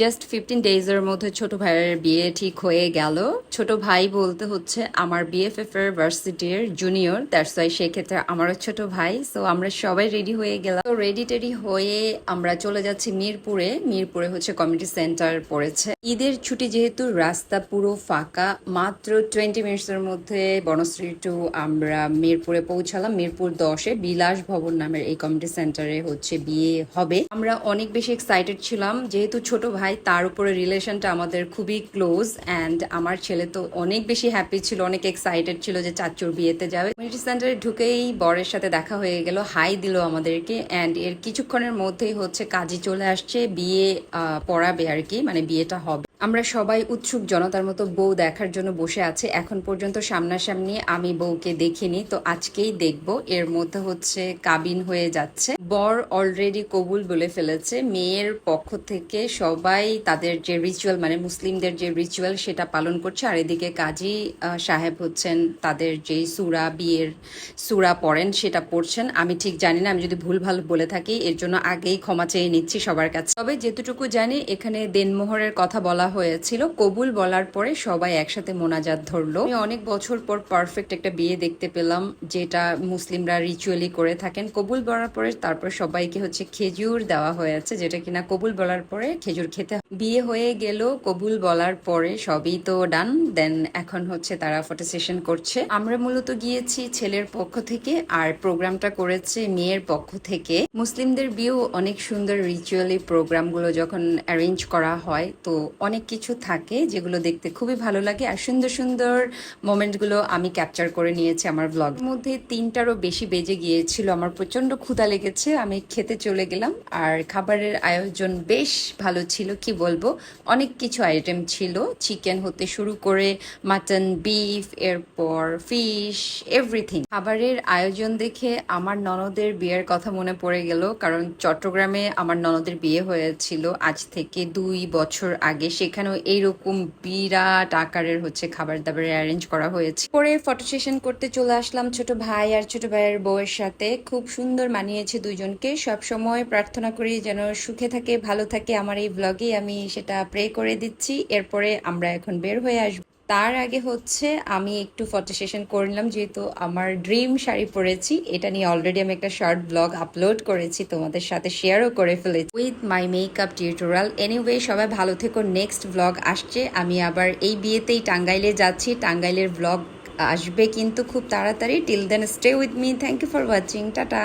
Just fifteen ডেজের মধ্যে ছোট ভাইয়ের বিয়ে ঠিক হয়ে গেল। ছোট ভাই বলতে হচ্ছে আমার বিএফএফ এর ভার্সিটির জুনিয়র দ্যাটস ওয়াই সেক্ষেত্রে আমারও ছোট ভাই। সো আমরা সবাই রেডি হয়ে গেলাম। তো রেডি টেডি হয়ে আমরা চলে যাচ্ছি মিরপুরে। মিরপুরে হচ্ছে কমিউনিটি সেন্টার পড়েছে। ঈদের ছুটি যেহেতু রাস্তা পুরো ফাঁকা, মাত্র টোয়েন্টি মিনিটসের মধ্যে বনশ্রী টু আমরা মিরপুরে পৌঁছালাম। মিরপুর দশে বিলাস ভবন নামের এই কমিউনিটি সেন্টারে হচ্ছে বিয়ে হবে। আমরা অনেক বেশি এক্সাইটেড ছিলাম, যেহেতু ছোট ভাই তার উপরে রিলেশনটা আমাদের খুবই ক্লোজ অ্যান্ড আমার ছেলে তো অনেক বেশি হ্যাপি ছিল, অনেক এক্সাইটেড ছিল যে চাচুর বিয়েতে যাবে। কমিউনিটি সেন্টারে ঢুকেই বরের সাথে দেখা হয়ে গেল হাই দিল আমাদেরকে অ্যান্ড এর কিছুক্ষণের মধ্যেই হচ্ছে কাজী চলে আসছে, বিয়ে পড়াবে আর কি মানে বিয়েটা হবে। আমরা সবাই উৎসুক, জনতার মতো বউ দেখার জন্য বসে আছে। এখন পর্যন্ত সামনাসামনি আমি বউকে দেখিনি, তো আজকেই দেখব। এর মধ্যে হচ্ছে কাবিন হয়ে যাচ্ছে। বর অলরেডি কবুল বলে ফেলেছে। মেয়ের পক্ষ থেকে সবাই তাদের যে রিচুয়াল মানে মুসলিমদের যে রিচুয়াল সেটা পালন করছে। আর এদিকে কাজী সাহেব হচ্ছেন, তাদের যে সুরা, বিয়ের সুরা পড়েন, সেটা পড়ছেন। আমি ঠিক জানি না, আমি যদি ভুল ভালো বলে থাকি, এর জন্য আগেই ক্ষমা চেয়ে নিচ্ছি সবার কাছে। তবে যেটুকু জানি, এখানে দেনমোহরের কথা বলা হয়েছিল। কবুল বলার পরে সবাই একসাথে মোনাজাত ধরলো। অনেক বছর পর পারফেক্ট একটা বিয়ে দেখতে পেলাম, যেটা মুসলিমরা রিচুয়ালি করে থাকেন। কবুল বলার পরে তারপর সবাইকে হচ্ছে খেজুর দেওয়া হয়েছে যেটা কিনা কবুল বলার পরে খেজুর খেতে। বিয়ে হয়ে গেল কবুল বলার পরে সবই তো ডান। দেন এখন হচ্ছে তারা ফটো সেশন করছে। আমরা মূলত গিয়েছি ছেলের পক্ষ থেকে আর প্রোগ্রামটা করেছে মেয়ের পক্ষ থেকে। মুসলিমদের বিয়েও অনেক সুন্দর রিচুয়ালি প্রোগ্রামগুলো যখন অ্যারেঞ্জ করা হয়, তো অনেক কিছু থাকে যেগুলো দেখতে খুবই ভালো লাগে। আর সুন্দর সুন্দর মোমেন্টগুলো আমি ক্যাপচার করে নিয়েছি আমার ব্লগ মধ্যে তিনটারও বেশি বেজে গিয়েছিল। আমার প্রচণ্ড ক্ষুধা লেগেছে। আমি খেতে চলে গেলাম। আর খাবারের আয়োজন বেশ ভালো ছিল। কি বলব, অনেক কিছু আইটেম ছিল চিকেন হতে শুরু করে মাটন বিফ এরপর ফিশ এভরিথিং খাবারের আয়োজন দেখে আমার ননদের বিয়ের কথা মনে পড়ে গেল, কারণ চট্টগ্রামে আমার ননদের বিয়ে হয়েছিল আজ থেকে দুই বছর আগে। সেখানেও এইরকম বিরাট আকারের হচ্ছে খাবার দাবারের অ্যারেঞ্জ করা হয়েছে। পরে ফটো সেশন করতে চলে আসলাম ছোট ভাই আর ছোট ভাইয়ের বউয়ের সাথে। খুব সুন্দর মানিয়েছে দুইজনকে সব সময় প্রার্থনা করি যেন সুখে থাকে, ভালো থাকে। আমার এই ব্লগে আমি সেটা প্রে করে দিচ্ছি, এরপরে আমরা এখন বের হয়ে আসব। তার আগে হচ্ছে আমি একটু ফটো সেশন করে নিলাম, যেহেতু আমার ড্রিম শাড়ি পরেছি, এটা নিয়ে অলরেডি আমি একটা শর্ট ব্লগ আপলোড করেছি, তোমাদের সাথে শেয়ারও করে ফেলেছি। With my makeup tutorial anyway সবাই ভালো থেকো নেক্সট ব্লগ আসছে। আমি আবার এই বিয়েতেই টাঙ্গাইলে যাচ্ছি, টাঙ্গাইলের ব্লগ আসবে কিন্তু খুব তাড়াতাড়ি। Till then stay with me thank you for watching tata.